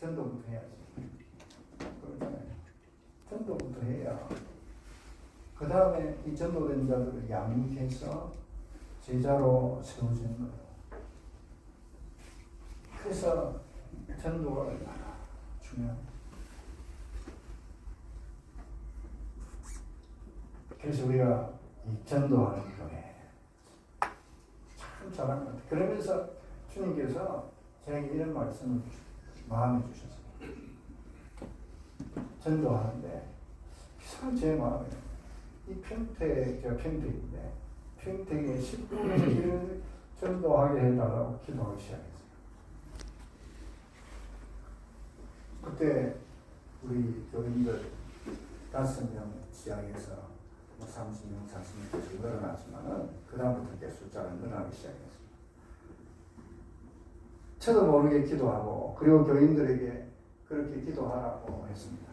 전도부터 해야지. 그러잖아요. 전도부터 해야. 그 다음에 이 전도된 자들을 양육해서 제자로 세워주는 거예요. 그래서 전도가 얼마나 중요합니다. 그래서 우리가 이 전도하는 교회 참 잘한 것 같아요. 그러면서 주님께서 저에게 이런 말씀을 마음에 주셨어요. 전도하는데 참제 마음에 이 평택 제가 평택인데 평택에 10분의 1 전도하게 해달라고 기도하기 시작했어요. 그때 우리 교인들 다섯 명 지향해서 뭐 30명, 40명까지 늘어났지만은 그 다음부터 이제 숫자가 늘어나기 시작했습니다. 저도 모르게 기도하고 그리고 교인들에게 그렇게 기도하라고 했습니다.